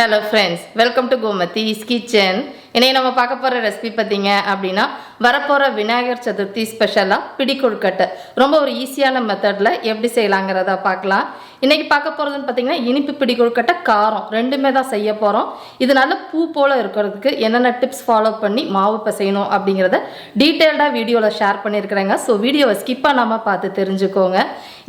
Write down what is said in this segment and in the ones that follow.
Hello friends welcome to Gomathi's kitchen இன்னைக்கு நம்ம பார்க்க போகிற ரெசிபி பார்த்தீங்க அப்படின்னா வரப்போகிற விநாயகர் சதுர்த்தி ஸ்பெஷலாக பிடி கொழுக்கட்டை ரொம்ப ஒரு ஈஸியான மெத்தடில் எப்படி செய்யலாங்கிறத பார்க்கலாம். இன்றைக்கி பார்க்க போகிறதுன்னு பார்த்தீங்கன்னா இனிப்பு பிடி கொழுக்கட்டை காரம் ரெண்டுமே தான் செய்ய போகிறோம் இது நல்ல பூ போல் இருக்கிறதுக்கு என்னென்ன டிப்ஸ் ஃபாலோ பண்ணி மாவு பிசையணும் அப்படிங்கிறத டீட்டெயில்டாக வீடியோவில் ஷேர் பண்ணியிருக்கிறேங்க. ஸோ வீடியோவை ஸ்கிப் பண்ணாமல் பார்த்து தெரிஞ்சுக்கோங்க.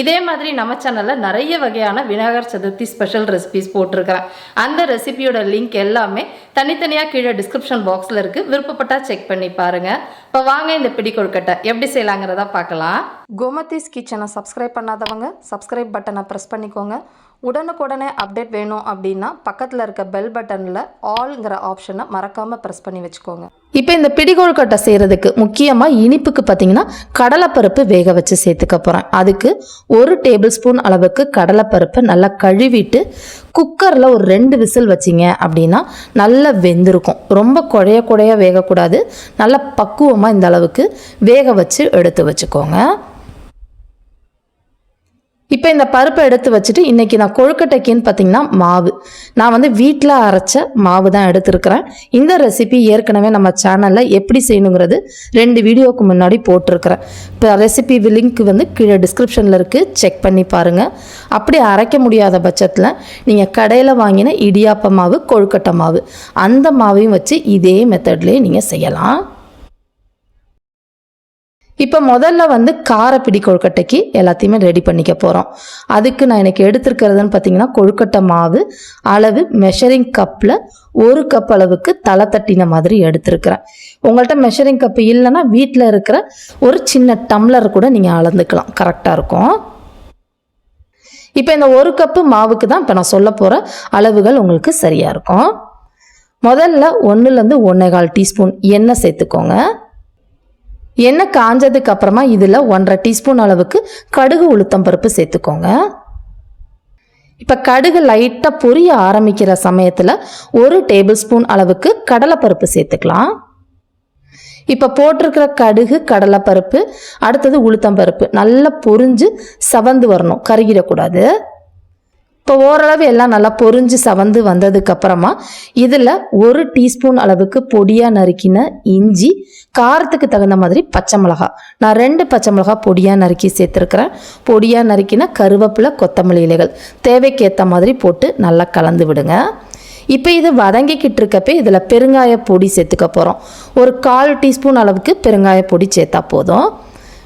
இதே மாதிரி நம்ம சேனலில் நிறைய வகையான விநாயகர் சதுர்த்தி ஸ்பெஷல் ரெசிபிஸ் போட்டிருக்கிறேன். அந்த ரெசிபியோட லிங்க் எல்லாமே தனித்தனியாக கீழே டிஸ்கிரிப்ஷன் பாக்ஸில் இருக்குது விருப்பப்பட்டால் செக் பண்ணி பாருங்கள் இப்போ வாங்க இந்த பிடி கொழுக்கட்டை. எப்படி செய்யலாங்கிறத பார்க்கலாம். கோமதிஸ் கிச்சனை சப்ஸ்கிரைப் பண்ணாதவங்க சப்ஸ்கிரைப் பட்டனை ப்ரெஸ் பண்ணிக்கோங்க. உடனுக்குடனே அப்டேட் வேணும் அப்படின்னா பக்கத்தில் இருக்க பெல் பட்டனில் ஆல்ங்கிற ஆப்ஷனை மறக்காமல் ப்ரெஸ் பண்ணி வச்சுக்கோங்க. இப்போ இந்த பிடிகோழ்கட்டை செய்கிறதுக்கு முக்கியமாக இனிப்புக்கு பார்த்தீங்கன்னா கடலைப்பருப்பு வேக வச்சு சேர்த்துக்க போகிறேன் அதுக்கு ஒரு டேபிள் ஸ்பூன் அளவுக்கு கடலைப்பருப்பை நல்லா கழுவிட்டு குக்கரில் ஒரு ரெண்டு விசில் வச்சிங்க அப்படின்னா நல்லா வெந்திருக்கும். ரொம்ப குழைய குழைய வேகக்கூடாது. நல்லா பக்குவமாக இந்த அளவுக்கு வேக வச்சு எடுத்து வச்சுக்கோங்க. இப்போ இந்த பருப்பை எடுத்து வச்சுட்டு இன்றைக்கி நான் கொழுக்கட்டைக்குன்னு பார்த்தீங்கன்னா மாவு. நான் வந்து வீட்டில் அரைச்ச மாவு தான் எடுத்திருக்கிறேன். இந்த ரெசிபி ஏற்கனவே நம்ம சேனலில் எப்படி செய்யணுங்கிறது ரெண்டு வீடியோவுக்கு முன்னாடி போட்டிருக்கிறேன். இப்போ ரெசிபி லிங்க் வந்து கீழே டிஸ்கிரிப்ஷனில் இருக்குது செக் பண்ணி பாருங்கள் அப்படி அரைக்க முடியாத பட்சத்தில் நீங்கள் கடையில் வாங்கின இடியாப்ப மாவு கொழுக்கட்டை மாவு அந்த மாவையும் வச்சு இதே மெத்தட்லேயே நீங்கள் செய்யலாம். இப்போ முதல்ல வந்து காரப்பிடி கொழுக்கட்டைக்கு எல்லாத்தையுமே ரெடி பண்ணிக்க போகிறோம் அதுக்கு நான் எனக்கு எடுத்துருக்கிறதுன்னு பார்த்தீங்கன்னா கொழுக்கட்டை மாவு அளவு மெஷரிங் கப்பில் ஒரு கப் அளவுக்கு தலை தட்டின மாதிரி எடுத்துருக்கிறேன். உங்கள்கிட்ட மெஷரிங் கப்பு இல்லைன்னா வீட்டில் இருக்கிற ஒரு சின்ன டம்ளர் கூட நீங்கள் அளந்துக்கலாம். கரெக்டாக இருக்கும். இப்போ இந்த ஒரு கப்பு மாவுக்கு தான் இப்போ நான் சொல்ல போகிற அளவுகள் உங்களுக்கு சரியாக இருக்கும். முதல்ல ஒன்றுலேருந்து ஒன்றே கால் டீஸ்பூன் எண்ணெய் சேர்த்துக்கோங்க. எண்ணெய் காஞ்சதுக்கு அப்புறமா இதில் ஒன்றரை டீஸ்பூன் அளவுக்கு கடுகு உளுத்தம் பருப்பு சேர்த்துக்கோங்க. இப்போ கடுகு லைட்டாக பொரிய ஆரம்பிக்கிற சமயத்தில் ஒரு டேபிள் ஸ்பூன் அளவுக்கு கடலைப்பருப்பு சேர்த்துக்கலாம். இப்போ போட்டிருக்கிற கடுகு கடலைப்பருப்பு அடுத்தது உளுத்தம் பருப்பு நல்லா பொரிஞ்சு சவந்து வரணும் கருகிடக்கூடாது. இப்போ ஓரளவு எல்லாம் நல்லா பொரிஞ்சு சவந்து வந்ததுக்கப்புறமா இதில் ஒரு டீஸ்பூன் அளவுக்கு பொடியாக நறுக்கின இஞ்சி காரத்துக்கு தகுந்த மாதிரி பச்சை மிளகா. நான் ரெண்டு பச்சை மிளகா பொடியாக நறுக்கி சேர்த்துருக்குறேன். பொடியாக நறுக்கின கருவேப்பிலை கொத்தமல்லி இலைகள். தேவைக்கேற்ற மாதிரி போட்டு நல்லா கலந்து விடுங்க. இப்போ இது வதங்கிக்கிட்டு இருக்கப்போ இதில் பெருங்காய பொடி சேர்த்துக்க போகிறோம் ஒரு கால் டீஸ்பூன் அளவுக்கு பெருங்காய பொடி சேர்த்தா போதும்.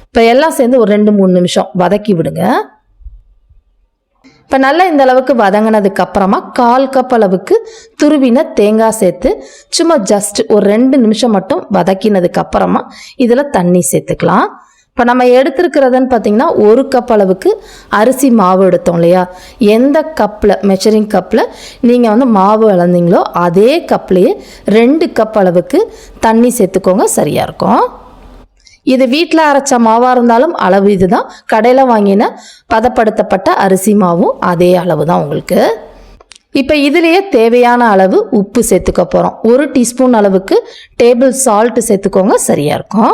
இப்போ எல்லாம் சேர்ந்து ஒரு ரெண்டு மூணு நிமிஷம் வதக்கி விடுங்க. இப்போ நல்லா இந்த அளவுக்கு வதங்கினதுக்கு அப்புறமா கால் கப் அளவுக்கு துருவின தேங்காய் சேர்த்து சும்மா ஜஸ்ட் ஒரு ரெண்டு நிமிஷம் மட்டும் வதக்கினதுக்கு அப்புறமா இதில் தண்ணி சேர்த்துக்கலாம். இப்போ நம்ம எடுத்துருக்கிறதுன்னு பார்த்தீங்கன்னா ஒரு கப் அளவுக்கு அரிசி மாவு எடுத்தோம் இல்லையா? எந்த கப்பில் மெஷரிங் கப்பில் நீங்கள் வந்து மாவு அளந்தீங்களோ அதே கப்லேயே ரெண்டு கப் அளவுக்கு தண்ணி சேர்த்துக்கோங்க சரியாக இருக்கும். இது வீட்டில் அரைச்ச மாவாக இருந்தாலும் அளவு இதுதான். கடையில் வாங்கின பதப்படுத்தப்பட்ட அரிசி மாவும் அதே அளவு தான் உங்களுக்கு. இப்போ இதுலேயே தேவையான அளவு உப்பு சேர்த்துக்க போகிறோம் ஒரு டீஸ்பூன் அளவுக்கு டேபிள் சால்ட் சேர்த்துக்கோங்க சரியாக இருக்கும்.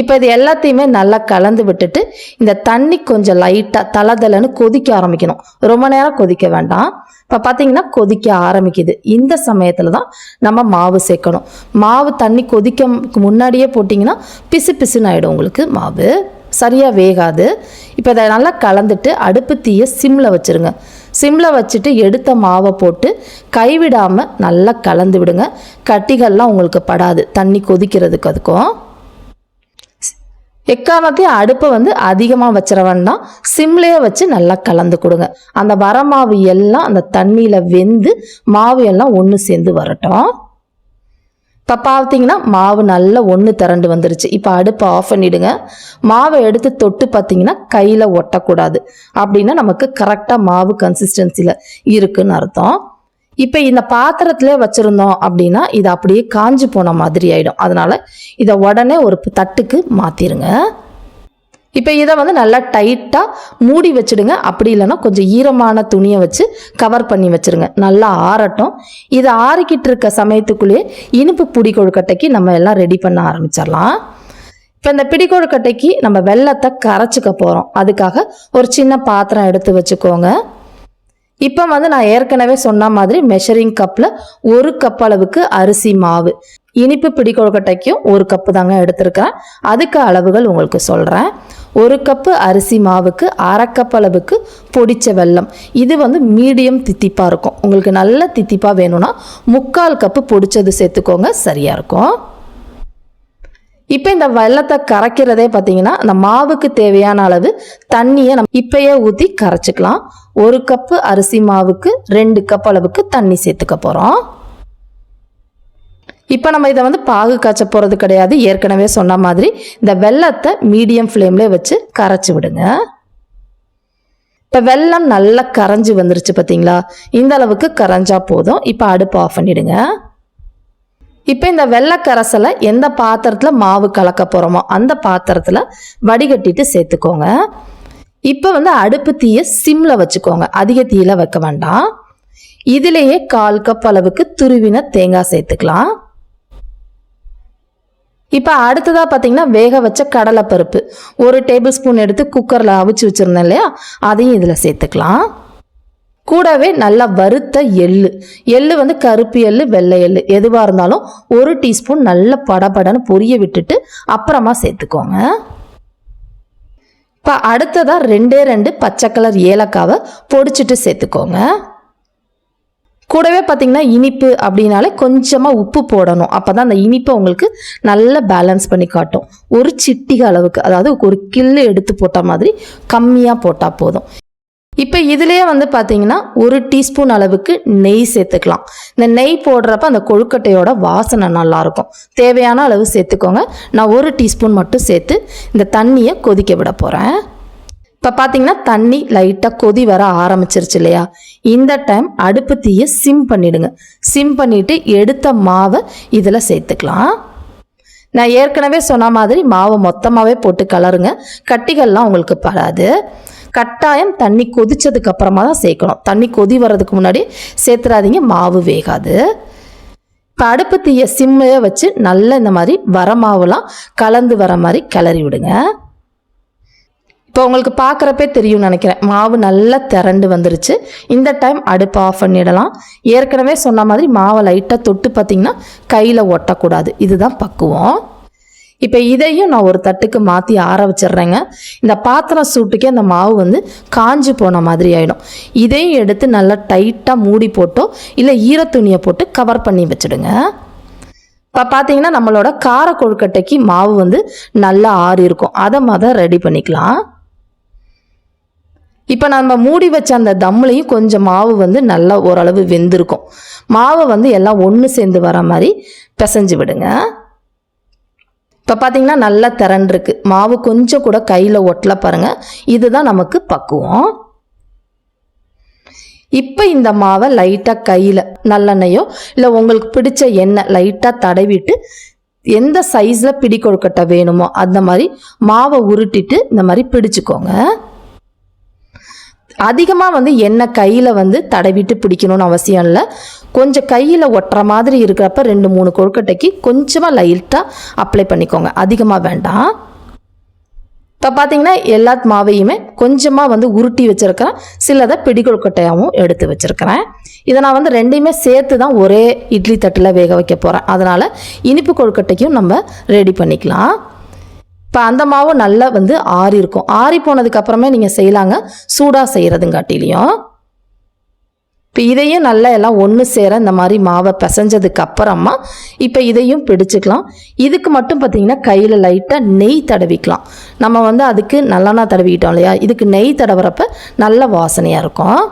இப்போ இது எல்லாத்தையுமே நல்லா கலந்து விட்டுட்டு இந்த தண்ணி கொஞ்சம் லைட்டாக தளதளன்னு கொதிக்க ஆரம்பிக்கணும். ரொம்ப நேரம் கொதிக்க வேண்டாம். இப்போ பார்த்தீங்கன்னா கொதிக்க ஆரம்பிக்குது. இந்த சமயத்தில் தான் நம்ம மாவு சேர்க்கணும். மாவு தண்ணி கொதிக்க முன்னாடியே போட்டிங்கன்னா பிசு பிசுன்னு ஆகிடும் உங்களுக்கு மாவு. சரியாக வேகாது. இப்போ இதை நல்லா கலந்துட்டு அடுப்பு தீயை சிம்மில் வச்சுருங்க. சிம்மில் வச்சுட்டு எடுத்த மாவை போட்டு கைவிடாமல் நல்லா கலந்து விடுங்க. கட்டிகள்லாம் உங்களுக்கு படாது. தண்ணி கொதிக்கிறதுக்கு அதுக்கும். எக்காரணத்தையும் அடுப்பை வந்து அதிகமாக வச்சிட வேண்டாம் சிம்லேயே வச்சு நல்லா கலந்து கொடுங்க. அந்த வர மாவு எல்லாம் அந்த தண்ணியில் வெந்து மாவு எல்லாம் ஒன்று சேர்ந்து வரட்டும். இப்போ பார்த்தீங்கன்னா மாவு நல்லா ஒன்று திரண்டு வந்துருச்சு. இப்போ அடுப்பை ஆஃப் பண்ணிவிடுங்க மாவை எடுத்து தொட்டு பார்த்தீங்கன்னா கையில் ஒட்டக்கூடாது. அப்படின்னா நமக்கு கரெக்டாக மாவு கன்சிஸ்டன்சியில் இருக்குன்னு அர்த்தம். இப்போ இந்த பாத்திரத்தில் வச்சுருந்தோம் அப்படின்னா இது அப்படியே காஞ்சு போன மாதிரி ஆகிடும் அதனால் இதை உடனே ஒரு தட்டுக்கு மாற்றிருங்க இப்போ இதை வந்து நல்லா டைட்டாக மூடி வச்சுடுங்க. அப்படி இல்லைன்னா கொஞ்சம் ஈரமான துணியை வச்சு கவர் பண்ணி வச்சுருங்க. நல்லா ஆறட்டும். இது ஆறிக்கிட்டு இருக்க சமயத்துக்குள்ளேயே இனிப்பு புடி கொழுக்கட்டைக்கு நம்ம எல்லாம் ரெடி பண்ண ஆரம்பிச்சிடலாம். இப்போ இந்த பிடி கொழுக்கட்டைக்கு நம்ம வெள்ளத்தை கரைச்சிக்க போகிறோம் அதுக்காக ஒரு சின்ன பாத்திரம் எடுத்து வச்சுக்கோங்க. இப்போ வந்து நான் ஏற்கனவே சொன்ன மாதிரி மெஷரிங் கப்பில் ஒரு கப் அளவுக்கு அரிசி மாவு. இனிப்பு பிடி கொழுக்கட்டைக்கும் ஒரு கப்பு தாங்க எடுத்திருக்கிறேன். அதுக்கு அளவுகள் உங்களுக்கு சொல்கிறேன் ஒரு கப்பு அரிசி மாவுக்கு அரை கப் அளவுக்கு பொடிச்ச வெல்லம். இது வந்து மீடியம் தித்திப்பாக இருக்கும். உங்களுக்கு நல்ல தித்திப்பாக வேணும்னா முக்கால் கப்பு பொடிச்சது சேர்த்துக்கோங்க. சரியாக இருக்கும். இப்போ இந்த வெள்ளத்தை கரைக்கிறதே பார்த்தீங்கன்னா இந்த மாவுக்கு தேவையான அளவு தண்ணியை நம்ம இப்பயே ஊற்றி கரைச்சிக்கலாம். ஒரு கப்பு அரிசி மாவுக்கு ரெண்டு கப் அளவுக்கு தண்ணி சேர்த்துக்க போகிறோம் இப்போ நம்ம இதை வந்து பாகு காய்ச்ச போகிறது கிடையாது. ஏற்கனவே சொன்ன மாதிரி இந்த வெள்ளத்தை மீடியம் ஃப்ளேமில் வச்சு கரைச்சி விடுங்க. இப்போ வெள்ளம் நல்லா கரைஞ்சி வந்துருச்சு பார்த்தீங்களா இந்த அளவுக்கு கரைஞ்சா போதும். இப்போ அடுப்பு ஆஃப் பண்ணிடுங்க. இப்போ இந்த வெள்ளைக்கரசலை எந்த பாத்திரத்தில் மாவு கலக்க போகிறோமோ அந்த பாத்திரத்தில் வடிகட்டிட்டு சேர்த்துக்கோங்க. இப்போ வந்து அடுப்பு தீயை சிம்மில் வச்சுக்கோங்க. அதிக தீயில் வைக்க வேண்டாம். இதிலேயே கால் கப் அளவுக்கு துருவின தேங்காய் சேர்த்துக்கலாம். இப்போ அடுத்ததாக பார்த்தீங்கன்னா வேக வச்ச கடலைப்பருப்பு. ஒரு டேபிள் ஸ்பூன் எடுத்து குக்கரில் அவிச்சு வச்சுருந்தேன் இல்லையா? அதையும் இதில் சேர்த்துக்கலாம். கூடவே நல்லா வறுத்த எள்ளு. எள்ளு வந்து கருப்பு எள்ளு வெள்ளை எள்ளு எதுவாக இருந்தாலும் ஒரு டீஸ்பூன் நல்ல படபடன்னு பொரிய விட்டுட்டு அப்புறமா சேர்த்துக்கோங்க. இப்போ அடுத்ததாக ரெண்டே ரெண்டு பச்சை கலர் ஏலக்காவை பொடிச்சிட்டு சேர்த்துக்கோங்க. கூடவே பார்த்தீங்கன்னா இனிப்பு அப்படின்னாலே கொஞ்சமாக உப்பு போடணும். அப்போ தான் அந்த இனிப்பை உங்களுக்கு நல்லா பேலன்ஸ் பண்ணி காட்டும். ஒரு சிட்டிக அளவுக்கு அதாவது ஒரு கில்லு எடுத்து போட்ட மாதிரி கம்மியாக போட்டால் போதும். இப்போ இதுலேயே வந்து பார்த்தீங்கன்னா ஒரு டீஸ்பூன் அளவுக்கு நெய் சேர்த்துக்கலாம். இந்த நெய் போடுறப்ப அந்த கொழுக்கட்டையோட வாசனை நல்லாயிருக்கும். தேவையான அளவு சேர்த்துக்கோங்க. நான் ஒரு டீஸ்பூன் மட்டும் சேர்த்து இந்த தண்ணியை கொதிக்க விட போகிறேன் இப்போ பார்த்தீங்கன்னா தண்ணி லைட்டாக கொதி வர ஆரம்பிச்சிருச்சு இல்லையா? இந்த டைம் அடுப்பு தீயை சிம் பண்ணிவிடுங்க சிம் பண்ணிவிட்டு எடுத்த மாவை இதில் சேர்த்துக்கலாம். நான் ஏற்கனவே சொன்ன மாதிரி மாவை மொத்தமாகவே போட்டு கலருங்க. கட்டிகள்லாம் உங்களுக்கு படாது. கட்டாயம் தண்ணி கொதிச்சதுக்கு அப்புறமா தான் சேர்க்கணும். தண்ணி கொதி வர்றதுக்கு முன்னாடி சேர்த்துறாதீங்க மாவு வேகாது. இப்போ அடுப்பு தீயை சிம்மையே வச்சு நல்லா இந்த மாதிரி வர மாவுலாம் கலந்து வர மாதிரி கிளறி விடுங்க. இப்போ உங்களுக்கு பார்க்குறப்பே தெரியும் நினைக்கிறேன். மாவு நல்லா திரண்டு வந்துருச்சு. இந்த டைம் அடுப்பு ஆஃப் பண்ணிடலாம். ஏற்கனவே சொன்ன மாதிரி மாவை லைட்டாக தொட்டு பார்த்திங்கன்னா கையில் ஒட்டக்கூடாது. இதுதான் பக்குவம். இப்போ இதையும் நான் ஒரு தட்டுக்கு மாற்றி ஆற வச்சிடுறேங்க இந்த பாத்திரம் சூட்டுக்கே அந்த மாவு வந்து காஞ்சி போன மாதிரி ஆகிடும் இதையும் எடுத்து நல்லா டைட்டாக மூடி போட்டோ இல்லை ஈரத்துணியை போட்டு கவர் பண்ணி வச்சுடுங்க. இப்போ பார்த்தீங்கன்னா நம்மளோட கார கொழுக்கட்டைக்கு மாவு வந்து நல்லா ஆறி இருக்கும். அதை மாதிரி ரெடி பண்ணிக்கலாம். இப்போ நம்ம மூடி வச்ச அந்த தம்லையும் கொஞ்சம் மாவு வந்து நல்லா ஓரளவு வெந்திருக்கும். மாவை வந்து எல்லாம் ஒன்று சேர்ந்து வர மாதிரி பிசைஞ்சு விடுங்க. இப்போ பார்த்தீங்கன்னா நல்லா திரண்டிருக்கு மாவு கொஞ்சம் கூட கையில் ஒட்டல பாருங்க. இதுதான் நமக்கு பக்குவம். இப்போ இந்த மாவை லைட்டாக கையில் நல்லெண்ணெயோ இல்லை உங்களுக்கு பிடிச்ச எண்ணெய் லைட்டாக தடவிட்டு எந்த சைஸில் பிடி கொழுக்கட்டை வேணுமோ அந்த மாதிரி மாவை உருட்டிட்டு இந்த மாதிரி பிடிச்சுக்கோங்க. அதிகமாக வந்து எண்ணெய் கையில் வந்து தடவிட்டு பிடிக்கணும்னு அவசியம் இல்லை. கொஞ்சம் கையில் ஒட்டுற மாதிரி இருக்கிறப்ப ரெண்டு மூணு கொழுக்கட்டைக்கு கொஞ்சமாக லைட்டாக அப்ளை பண்ணிக்கோங்க. அதிகமாக வேண்டாம். இப்போ பார்த்தீங்கன்னா எல்லா மாவையுமே கொஞ்சமாக வந்து உருட்டி வச்சுருக்கிறேன். சிலதை பிடி கொழுக்கட்டையாகவும் எடுத்து வச்சுருக்கிறேன். இதை நான் வந்து ரெண்டையுமே சேர்த்து தான் ஒரே இட்லி தட்டில் வேக வைக்க போகிறேன் அதனால் இனிப்பு கொழுக்கட்டைக்கும் நம்ம ரெடி பண்ணிக்கலாம். இப்போ அந்த மாவு நல்லா வந்து ஆறி இருக்கும். ஆறி போனதுக்கப்புறமே நீங்கள் செய்யலாங்க. சூடாக செய்கிறதுங்காட்டிலையும் இப்போ இதையும் நல்லா எல்லாம் ஒன்று சேர இந்த மாதிரி மாவை பிசைஞ்சதுக்கு அப்புறமா இப்போ இதையும் பிடிச்சிக்கலாம். இதுக்கு மட்டும் பார்த்தீங்கன்னா கையில் லைட்டாக நெய் தடவிக்கலாம். நம்ம வந்து அதுக்கு நல்லனா தடவிக்கிட்டோம் இல்லையா? இதுக்கு நெய் தடவுறப்ப நல்ல வாசனையாக இருக்கும்.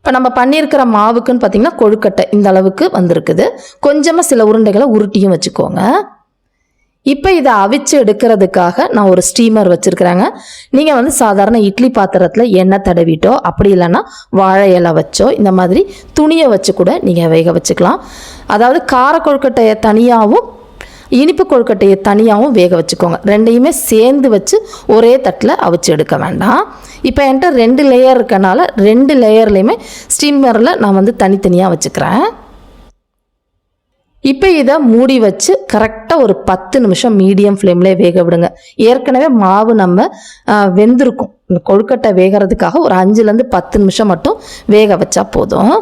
இப்போ நம்ம பண்ணியிருக்கிற மாவுக்குன்னு பார்த்தீங்கன்னா கொழுக்கட்டை இந்த அளவுக்கு வந்திருக்குது. கொஞ்சமாக சில உருண்டைகளை உருட்டியும் வச்சுக்கோங்க. இப்போ இதை அவிச்சு எடுக்கிறதுக்காக நான் ஒரு ஸ்டீமர் வச்சுருக்கிறேங்க. நீங்கள் வந்து சாதாரண இட்லி பாத்திரத்தில் எண்ணெய் தடவிட்டோ அப்படி இல்லைன்னா வாழை இலை வச்சோ இந்த மாதிரி துணியை வச்சு கூட நீங்கள் வேக வச்சுக்கலாம். அதாவது கார கொழுக்கட்டையை தனியாகவும் இனிப்பு கொழுக்கட்டையை தனியாகவும் வேக வச்சுக்கோங்க. ரெண்டையுமே சேர்ந்து வச்சு ஒரே தட்டில் அவிச்சு எடுக்க வேண்டாம். இப்போ என்கிட்ட ரெண்டு லேயர் இருக்கனால ரெண்டு லேயர்லேயுமே ஸ்டீமரில் நான் வந்து தனித்தனியாக வச்சுக்கிறேன். இப்போ இதை மூடி வச்சு கரெக்டாக ஒரு பத்து நிமிஷம் மீடியம் ஃப்ளேம்லேயே வேக விடுங்க. ஏற்கனவே மாவு நம்ம வெந்திருக்கும். இந்த கொழுக்கட்டை வேகிறதுக்காக ஒரு அஞ்சுலேருந்து பத்து நிமிஷம் மட்டும் வேக வச்சா போதும்.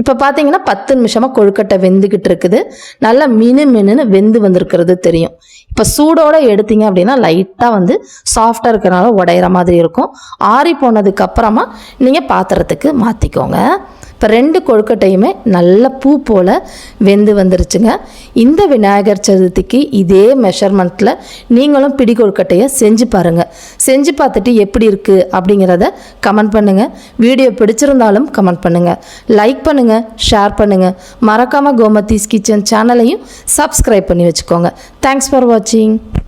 இப்போ பார்த்தீங்கன்னா பத்து நிமிஷமாக கொழுக்கட்டை வெந்துக்கிட்டு இருக்குது. நல்லா மினு மினுன்னு வெந்து வந்திருக்கிறது தெரியும். இப்போ சூடோடு எடுத்தீங்க அப்படின்னா லைட்டாக வந்து சாஃப்டாக இருக்கிறனால உடையிற மாதிரி இருக்கும். ஆறி போனதுக்கப்புறமா நீங்கள் பாத்திரத்துக்கு மாற்றிக்கோங்க இப்போ ரெண்டு கொழுக்கட்டையுமே நல்ல பூ போல் வெந்து வந்துருச்சுங்க. இந்த விநாயகர் சதுர்த்திக்கு இதே மெஷர்மெண்ட்டில் நீங்களும் பிடி கொழுக்கட்டையை செஞ்சு பாருங்கள் செஞ்சு பார்த்துட்டு எப்படி இருக்குது அப்படிங்கிறத கமெண்ட் பண்ணுங்கள் வீடியோ பிடிச்சிருந்தாலும் கமெண்ட் பண்ணுங்கள் லைக் பண்ணுங்கள் ஷேர் பண்ணுங்கள் மறக்காமல் கோமதீஸ் கிச்சன் சேனலையும் சப்ஸ்கிரைப் பண்ணி வச்சுக்கோங்க. தேங்க்ஸ் ஃபார் வாட்சிங்